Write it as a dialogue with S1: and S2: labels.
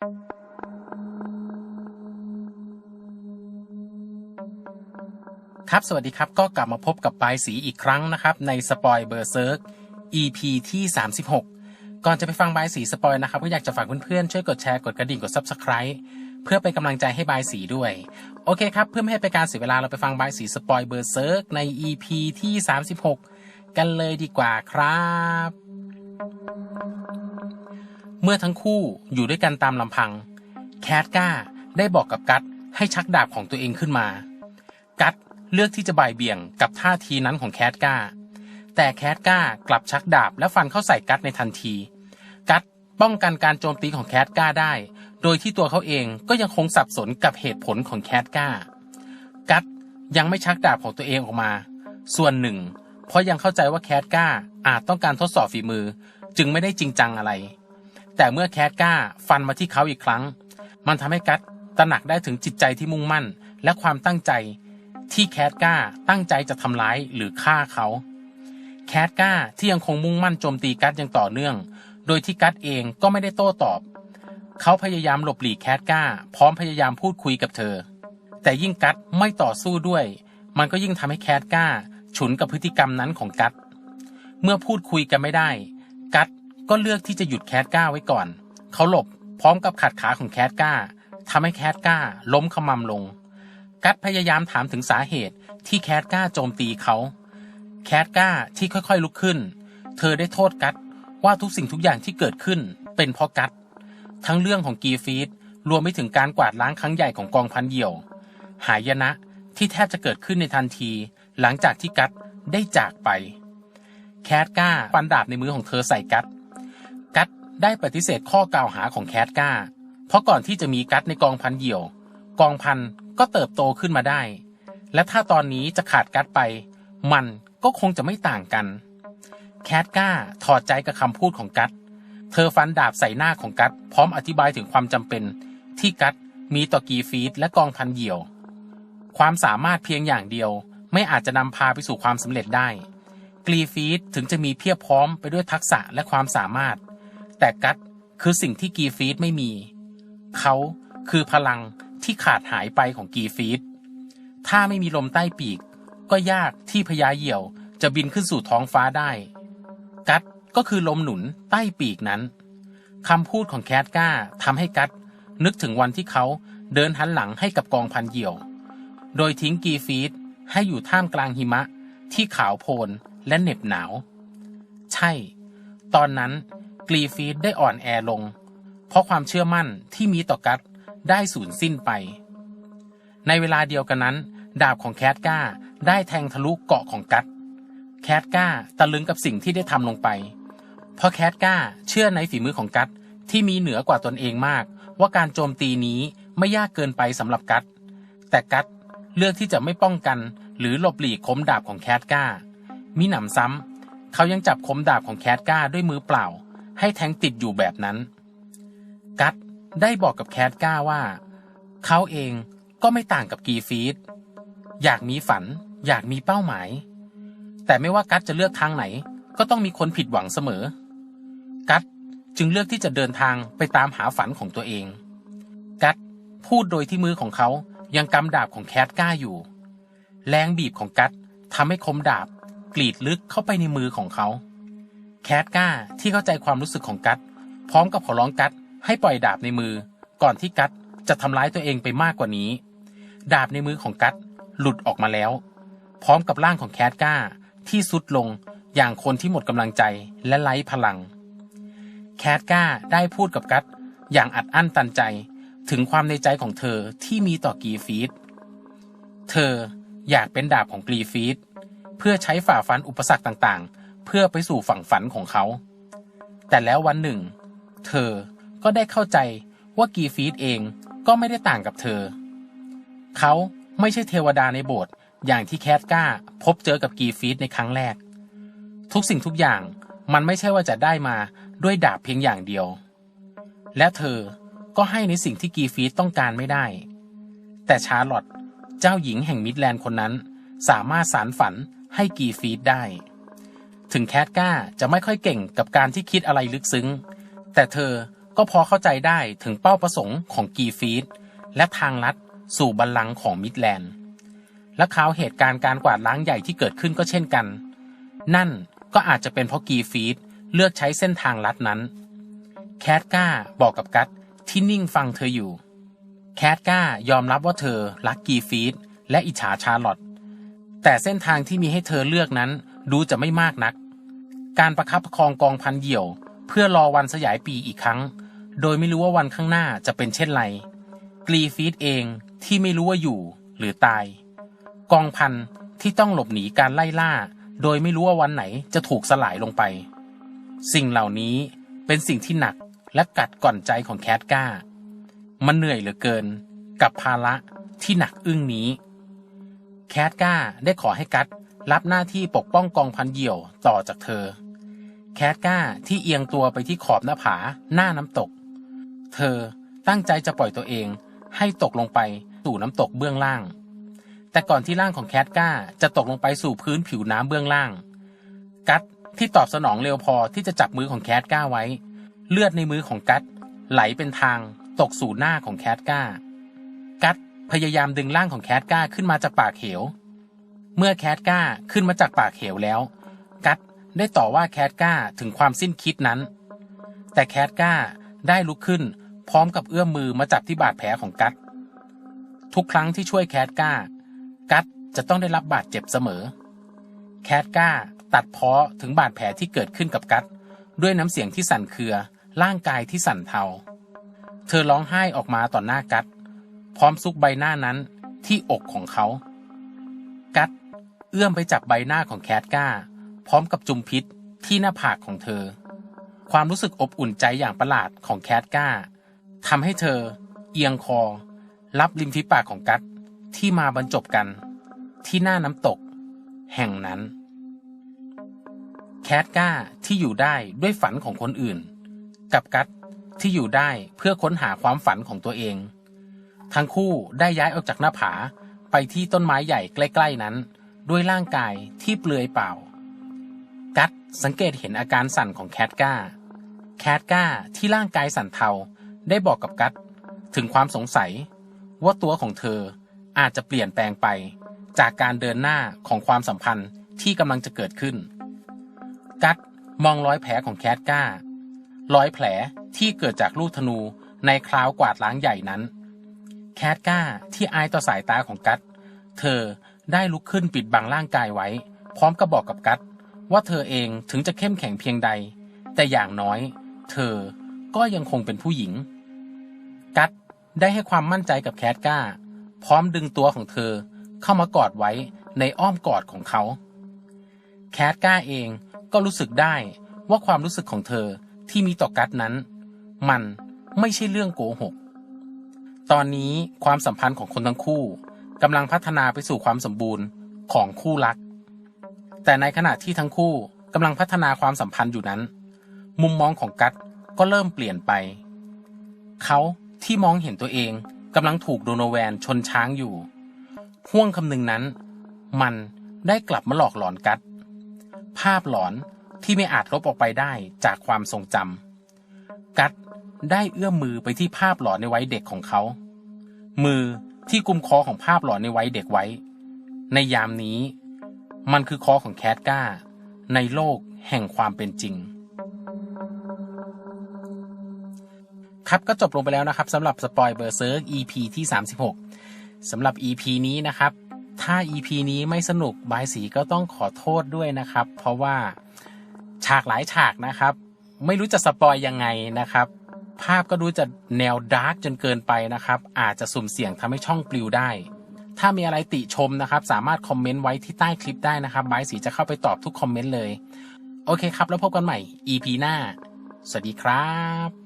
S1: ครับ สวัสดีครับ ก็กลับมาพบกับปลายสีอีกครั้งนะครับ ในสปอยเบอร์เซิร์ก EP ที่ 36 ก่อนจะไปฟังบายสีสปอยนะครับ ก็อยากจะฝากเพื่อนๆช่วยกดแชร์กดกระดิ่งกด Subscribe เพื่อเป็นกำลังใจให้บายสีด้วย โอเคครับ เพื่อไม่ให้เป็นการเสียเวลาเราไปฟังบายสีสปอยเบอร์เซิร์กใน EP ที่ 36 กันเลยดีกว่าครับ เมื่อทั้งคู่อยู่ด้วยกันตามลำพัง แคทก้าได้บอกกับกัตให้ชักดาบของตัวเองขึ้นมา กัตเลือกที่จะบ่ายเบี่ยงกับท่าทีนั้นของแคทก้า แต่แคทก้ากลับชักดาบและฟันเข้าใส่กัตในทันที กัตป้องกันการโจมตีของแคทก้าได้ โดยที่ตัวเขาเองก็ยังคงสับสนกับเหตุผลของแคทก้า กัตยังไม่ชักดาบของตัวเองออกมา ส่วนหนึ่ง เพราะยังเข้าใจว่าแคทก้าอาจต้องการทดสอบฝีมือ จึงไม่ได้จริงจังอะไร แต่เมื่อแคทก้าฟันมาที่เขาอีกครั้ง มันทำให้กัตตระหนักได้ถึงจิตใจที่มุ่งมั่น และความตั้งใจที่แคทก้าตั้งใจจะทำร้ายหรือฆ่าเขา แคทก้าที่ยังคงมุ่งมั่นโจมตีกัตอย่างต่อเนื่อง โดยที่กัตเองก็ไม่ได้โต้ตอบ เขาพยายามหลบหลีกแคทก้า พร้อมพยายามพูดคุยกับเธอ แต่ยิ่งกัตไม่ต่อสู้ด้วย มันก็ยิ่งทำให้แคทก้า ฉุนกับพฤติกรรมนั้นของกัตเมื่อพูดคุยกันไม่ได้ กัต ก็เลือกที่จะหยุดแคทก้าไว้ก่อน เขาหลบพร้อมกับขัดขาของแคทก้าทำให้แคทก้าล้มขมำลง กัตพยายามถามถึงสาเหตุที่แคทก้าโจมตีเขา แคทก้าที่ค่อยๆลุกขึ้น เธอได้โทษกัตว่าทุกสิ่งทุกอย่างที่เกิดขึ้นเป็นเพราะกัตทั้งเรื่องของกีฟีดรวมไปถึงการกวาดล้างครั้งใหญ่ของกองพันเหี่ยว หายนะที่แทบจะเกิดขึ้นในทันที หลังจากที่กัตได้จากไป แคทก้าฟันดาบในมือของเธอใส่กัตกัต ได้ปฏิเสธข้อกล่าวหาของแคทก้า เพราะก่อนที่จะมีกัตในกองพันเหี่ยว กองพันก็เติบโตขึ้นมาได้ และถ้าตอนนี้จะขาดกัตไป มันก็คงจะไม่ต่างกัน แคทก้าถอดใจกับคำพูดของกัตเธอฟันดาบใส่หน้าของกัตพร้อมอธิบายถึงความจำเป็น ที่กัตมีต่อกีฟีดและกองพันเหี่ยว ความสามารถเพียงอย่างเดียว ไม่อาจจะนำพาไปสู่ความสำเร็จได้ กรีฟีดถึงจะมีเพียบพร้อมไปด้วยทักษะและความสามารถ แต่กัตคือสิ่งที่กีฟีดไม่มี เขาคือพลังที่ขาดหายไปของกีฟีดถ้าไม่มีลมใต้ปีก ก็ยากที่พญาเหยี่ยวจะบินขึ้นสู่ท้องฟ้าได้ กัตก็คือลมหนุนใต้ปีกนั้นคำพูดของแคทก้าทำให้กัตนึกถึงวันที่เขาเดินหันหลังให้กับกองพันเหยี่ยว โดยทิ้งกีฟีดให้อยู่ท่ามกลางหิมะที่ขาวโพลนและเหน็บหนาว ใช่ ตอนนั้น กรีฟีดได้อ่อนแอลง เพราะความเชื่อมั่นที่มีต่อกัตได้สูญสิ้นไป ในเวลาเดียวกันนั้น ดาบของแคทก้าได้แทงทะลุเกาะของกัตแคทก้าตะลึงกับสิ่งที่ได้ทำลงไป เพราะแคทก้าเชื่อในฝีมือของกัตที่มีเหนือกว่าตนเองมาก ว่าการโจมตีนี้ไม่ยากเกินไปสำหรับกัตแต่กัตเลือกที่จะไม่ป้องกัน หรือหลบหลีกคมดาบของแคทก้ามีหนำซ้ำเขายังจับคมดาบของแคทก้าด้วยมือเปล่า ให้แทงติดอยู่แบบนั้น กัตได้บอกกับแคทก้าว่า เขาเองก็ไม่ต่างกับกีฟีดอยากมีฝัน อยากมีเป้าหมาย แต่ไม่ว่ากัตจะเลือกทางไหน ก็ต้องมีคนผิดหวังเสมอ กัตจึงเลือกที่จะเดินทางไปตามหาฝันของตัวเอง กัตพูดโดยที่มือของเขายังกำดาบของแคทก้าอยู่ แรงบีบของกัตทำให้คมดาบกรีดลึกเข้าไปในมือของเขา แคทก้าที่เข้าใจความรู้สึกของกัตพร้อมกับขอร้องกัตให้ปล่อยดาบในมือ ก่อนที่กัตจะทำร้ายตัวเองไปมากกว่านี้ ดาบในมือของกัตหลุดออกมาแล้ว พร้อมกับร่างของแคทก้าที่สุดลงอย่างคนที่หมดกำลังใจและไร้พลัง แคทก้าได้พูดกับกัตอย่างอัดอั้นตันใจถึงความในใจของเธอที่มีต่อกีฟีดเธออยากเป็นดาบของกรีฟีดเพื่อใช้ฝ่าฟันอุปสรรคต่างๆ พื่อไปสู่ฝั่งฝันของเขา แต่แล้ววันหนึ่ง เธอก็ได้เข้าใจว่ากีฟีดเองก็ไม่ได้ต่างกับเธอ เขาไม่ใช่เทวดาในโบสถ์อย่างที่แคทก้าพบเจอกับกีฟีดในครั้งแรก ทุกสิ่งทุกอย่างมันไม่ใช่ว่าจะได้มาด้วยดาบเพียงอย่างเดียว และเธอก็ให้ในสิ่งที่กีฟีดต้องการไม่ได้ แต่ชาร์ลอตเจ้าหญิงแห่งมิดแลนด์คนนั้น สามารถสารฝันให้กีฟีดได้ ถึงแคทก้าจะไม่ค่อยเก่งกับการที่คิดอะไรลึกซึ้ง แต่เธอก็พอเข้าใจได้ถึงเป้าประสงค์ของกีฟีดและทางลัดสู่บัลลังก์ของมิดแลนด์ และข่าวเหตุการณ์การกวาดล้างใหญ่ที่เกิดขึ้นก็เช่นกัน นั่นก็อาจจะเป็นเพราะกีฟีดเลือกใช้เส้นทางลัดนั้น แคทก้าบอกกับกัตที่นิ่งฟังเธออยู่ แคทก้ายอมรับว่าเธอรักกีฟีดและอิจฉาชาร์ลอตแต่เส้นทางที่มีให้เธอเลือกนั้น ดูจะไม่มากนัก การประคับประคองกองพันเหี่ยว เพื่อรอวันสยายปีอีกครั้ง โดยไม่รู้ว่าวันข้างหน้าจะเป็นเช่นไร กรีฟีดเองที่ไม่รู้ว่าอยู่หรือตาย กองพันที่ต้องหลบหนีการไล่ล่า โดยไม่รู้ว่าวันไหนจะถูกสลายลงไป สิ่งเหล่านี้เป็นสิ่งที่หนักและกัดก่อนใจของแคทก้า มันเหนื่อยเหลือเกิน กับภาระที่หนักอึ้งนี้ แคทก้าได้ขอให้กัด รับหน้าที่ปกป้องกองพันเหยี่ยวต่อจากเธอ แคทก้าที่เอียงตัวไปที่ขอบหน้าผาหน้าน้ำตก เธอตั้งใจจะปล่อยตัวเองให้ตกลงไปสู่น้ำตกเบื้องล่าง แต่ก่อนที่ร่างของแคทก้าจะตกลงไปสู่พื้นผิวน้ำเบื้องล่าง กัดที่ตอบสนองเร็วพอที่จะจับมือของแคทก้าไว้ เลือดในมือของกัดไหลเป็นทางตกสู่หน้าของแคทก้า กัดพยายามดึงร่างของแคทก้าขึ้นมาจากปากเหว เมื่อแคทก้าขึ้นมาจากปากเหวแล้ว กัดได้ต่อว่าแคทก้าถึงความสิ้นคิดนั้น แต่แคทก้าได้ลุกขึ้น พร้อมกับเอื้อมมือมาจับที่บาดแผลของกัดทุกครั้งที่ช่วยแคทก้า กัดจะต้องได้รับบาดเจ็บเสมอ แคทก้าตัดเพ้อถึงบาดแผลที่เกิดขึ้นกับกัดด้วยน้ำเสียงที่สั่นเครือ ร่างกายที่สั่นเทา เธอร้องไห้ออกมาต่อหน้ากัดพร้อมซุกใบหน้านั้นที่อกของเขา เอื้อมไปจับใบหน้าของแคทก้า พร้อมกับจุมพิษที่หน้าผากของเธอ ความรู้สึกอบอุ่นใจอย่างประหลาดของแคทก้าทำให้เธอ เอียงคอ รับริมฝีปากของกัดที่มาบรรจบกัน ที่หน้าน้ำตก แห่งนั้น แคทก้าที่อยู่ได้ด้วยฝันของคนอื่น กับกัดที่อยู่ได้เพื่อค้นหาความฝันของตัวเอง ทั้งคู่ได้ย้ายออกจากหน้าผาไปที่ต้นไม้ใหญ่ใกล้ ๆนั้น ด้วยร่างกายที่เปลือยเปล่า กัดสังเกตเห็นอาการสั่นของแคทก้า แคทก้าที่ร่างกายสั่นเทาได้บอกกับกัดถึงความสงสัย ว่าตัวของเธออาจจะเปลี่ยนแปลงไป จากการเดินหน้าของความสัมพันธ์ที่กำลังจะเกิดขึ้น กัดมองรอยแผลของแคทก้ารอยแผลที่เกิดจากลูกธนูในคราวกวาดล้างใหญ่นั้น แคทก้าที่อายต่อสายตาของกัด เธอ ได้ลุกขึ้นปิดบังร่างกายไว้ พร้อมกับบอกกับกัดว่าเธอเองถึงจะเข้มแข็งเพียงใด แต่อย่างน้อย เธอก็ยังคงเป็นผู้หญิง กัดได้ให้ความมั่นใจกับแคทก้า พร้อมดึงตัวของเธอเข้ามากอดไว้ในอ้อมกอดของเขา แคทก้าเองก็รู้สึกได้ว่าความรู้สึกของเธอที่มีต่อกัดนั้น มันไม่ใช่เรื่องโกหก ตอนนี้ความสัมพันธ์ของคนทั้งคู่ กำลังพัฒนาไปสู่ความสมบูรณ์ของคู่รัก แต่ในขณะที่ทั้งคู่กำลังพัฒนาความสัมพันธ์อยู่นั้น มุมมองของกัดก็เริ่มเปลี่ยนไป เขาที่มองเห็นตัวเองกำลังถูกโดโนแวนชนช้างอยู่ห่วงคำนึงนั้น มันได้กลับมาหลอกหลอนกัดภาพหลอนที่ไม่อาจลบออกไปได้จากความทรงจำกัดได้เอื้อมมือไปที่ภาพหลอนในวัยเด็กของเขา มือ ที่กุมคอของภาพหลอนในไวัยเด็กไว้ ในยามนี้ มันคือคอของแคทก้า ในโลกแห่งความเป็นจริง ครับก็จบลงไปแล้วนะครับสำหรับสปอยเบอร์เซิร์ก EP ที่ 36สำหรับ EP นี้นะครับ ถ้า EP นี้ไม่สนุกบายสีก็ต้องขอโทษด้วยนะครับ เพราะว่าฉากหลายฉากนะครับ ไม่รู้จะสปอยยังไงนะครับ ภาพก็ดูจะแนวดาร์กจนเกินไปนะครับ อาจจะสุ่มเสี่ยงทำให้ช่องปลิวได้ ถ้ามีอะไรติชมนะครับ สามารถคอมเมนต์ไว้ที่ใต้คลิปได้นะครับบายสีจะเข้าไปตอบทุกคอมเมนต์เลย โอเคครับ แล้วพบกันใหม่ EP หน้า สวัสดีครับ